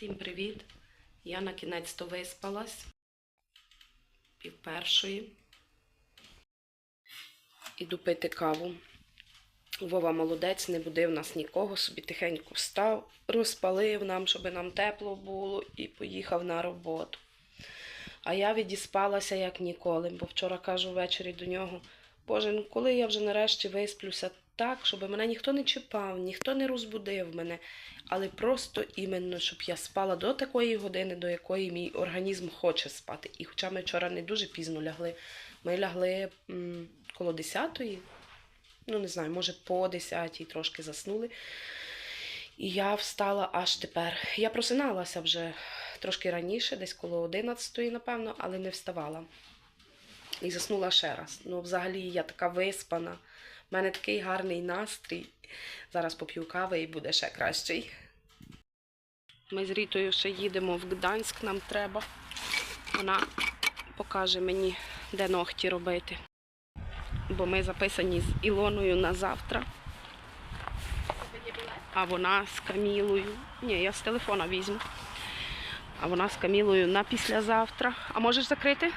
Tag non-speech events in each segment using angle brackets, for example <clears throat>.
Всім привіт! Я на кінець то виспалась. Пів першої. Іду пити каву. Вова молодець, не будив нас нікого, собі тихенько встав, розпалив нам, щоб нам тепло було, і поїхав на роботу. А я відіспалася як ніколи, бо вчора кажу ввечері до нього: Боже, ну коли я вже нарешті висплюся так, щоб мене ніхто не чіпав, ніхто не розбудив мене, але просто іменно, щоб я спала до такої години, до якої мій організм хоче спати. І хоча ми вчора не дуже пізно лягли, ми лягли м, коло 10-ї, ну не знаю, може по 10-й трошки заснули. І я встала аж тепер. Я просиналася вже трошки раніше, десь коло 11-ї, напевно, але не вставала. І заснула ще раз. Ну, взагалі, я така виспана. У мене такий гарний настрій. Зараз поп'ю кави і буде ще кращий. Ми з Рітою ще їдемо в Гданськ, нам треба. Вона покаже мені, де ногті робити. Бо ми записані з Ілоною на завтра. А вона з Камілою. Ні, я з телефона візьму. А вона з Камілою на післязавтра. А можеш закрити?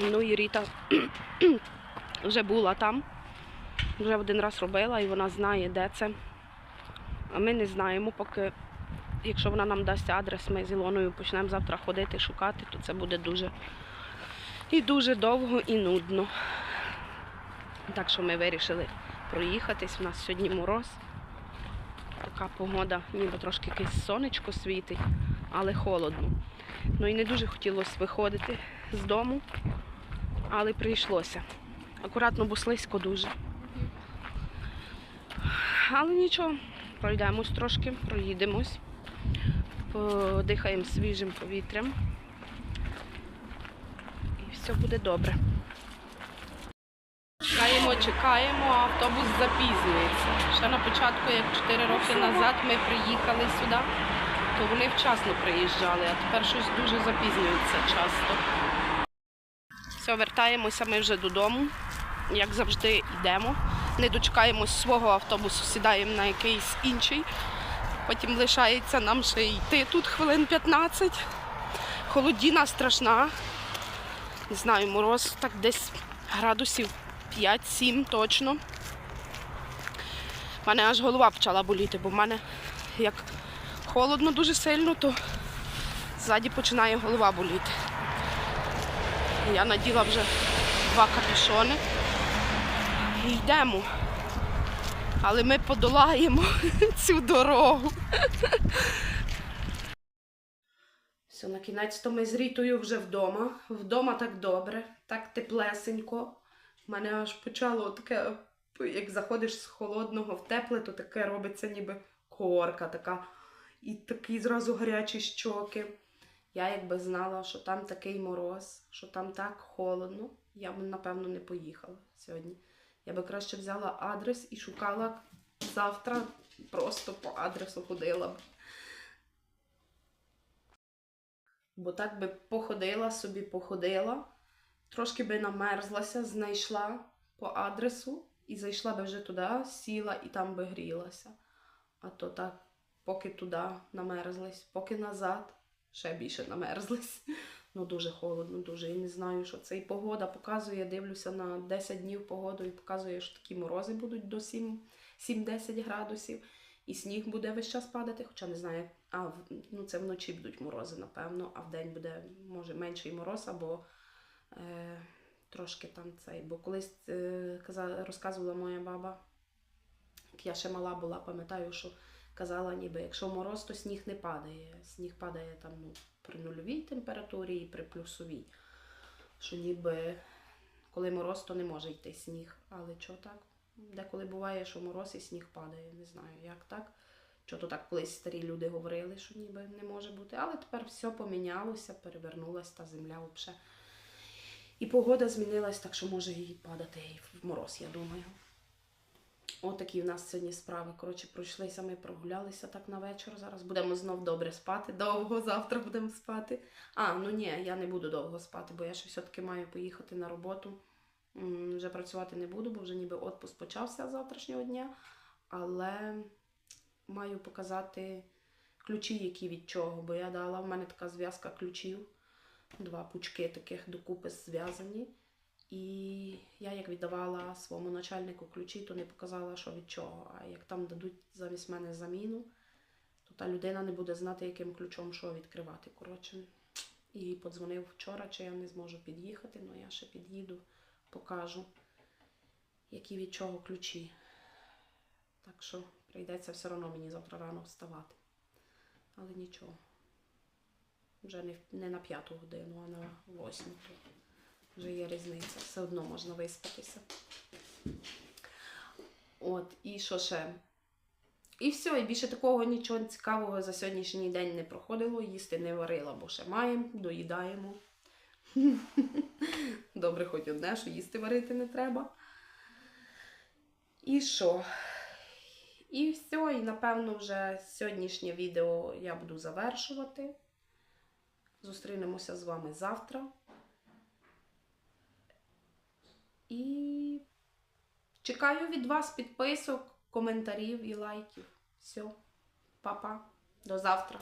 Ну і Ріта <clears throat> вже була там, вже один раз робила і вона знає, де це. А ми не знаємо, поки, якщо вона нам дасть адрес, ми з Ілоною почнемо завтра ходити, шукати, то це буде дуже і дуже довго і нудно. Так що ми вирішили проїхатись. У нас сьогодні мороз. Така погода, ніби трошки якесь сонечко світить, але холодно. Ну і не дуже хотілося виходити з дому, але прийшлося. Акуратно, бо слизько дуже. Але нічого, пройдемось трошки, проїдемось, подихаємо свіжим повітрям. І все буде добре. Чекаємо, чекаємо, автобус запізнюється. Ще на початку, як 4 роки назад ми приїхали сюди, то вони вчасно приїжджали, а тепер щось дуже запізнюється часто. Все, вертаємося ми вже додому. Як завжди, йдемо. Не дочекаємось свого автобусу, сідаємо на якийсь інший. Потім лишається нам ще йти тут хвилин 15. Холодіна страшна. Не знаю, мороз так десь градусів 5-7 точно. У мене аж голова почала боліти, бо в мене як холодно дуже сильно, то ззаді починає голова боліти. Я наділа вже два капюшони і йдемо. Але ми подолаємо <laughs> цю дорогу. Все, на кінець то ми з Рітою вже вдома. Вдома так добре, так теплесенько. У мене аж почало таке, як заходиш з холодного в тепле, то таке робиться ніби корка така. І такі зразу гарячі щоки. Я якби знала, що там такий мороз, що там так холодно, я б, напевно, не поїхала сьогодні. Я би краще взяла адрес і шукала завтра, просто по адресу ходила б. Бо так би походила собі, походила, трошки би намерзлася, знайшла по адресу і зайшла би вже туди, сіла і там би грілася. А то так, поки туди намерзлись, поки назад ще більше намерзлись. <laughs> Ну, дуже холодно, дуже. І не знаю, що це. І погода показує, дивлюся на 10 днів погоду і показує, що такі морози будуть до 7 7-10 градусів. І сніг буде весь час падати, хоча не знаю, а ну, це вночі будуть морози, напевно, а вдень буде, може, менший мороз або е, трошки там цей. Бо колись е, розказувала моя баба, як я ще мала була, пам'ятаю, що казала, ніби якщо мороз, то сніг не падає. Сніг падає там ну, при нульовій температурі і при плюсовій. Що ніби коли мороз, то не може йти сніг. Але чого так? Деколи буває, що мороз і сніг падає. Не знаю, як так. Що то так колись старі люди говорили, що ніби не може бути. Але тепер все помінялося, перевернулася та земля взагалі. І погода змінилась, так що може і падати і в мороз, я думаю. Отакі в нас сьогодні справи. Коротше, пройшлися, ми прогулялися так на вечір. Зараз будемо знов добре спати. Довго завтра будемо спати. А, ну ні, я не буду довго спати, бо я ще все-таки маю поїхати на роботу. Вже працювати не буду, бо вже ніби відпуск почався з завтрашнього дня. Але маю показати ключі, які від чого, бо я дала, в мене така зв'язка ключів, два пучки таких докупи зв'язані. І я як віддавала своєму начальнику ключі, то не показала, що від чого. А як там дадуть замість мене заміну, то та людина не буде знати, яким ключом що відкривати. Коротше, і подзвонив вчора, чи я не зможу під'їхати, але я ще під'їду, покажу, які від чого ключі. Так що прийдеться все одно мені завтра рано вставати. Але нічого. Вже не на п'яту годину, а на восьму. Вже є різниця. Все одно можна виспатися. От, і що ще? І все, і більше такого нічого цікавого за сьогоднішній день не проходило, їсти не варила, бо ще маємо, доїдаємо. <laughs> Добре, хоч одне, що їсти варити не треба. І що? І все, і напевно вже сьогоднішнє відео я буду завершувати. Зустрінемося з вами завтра. І чекаю від вас підписок, коментарів і лайків. Все, па-па, до завтра.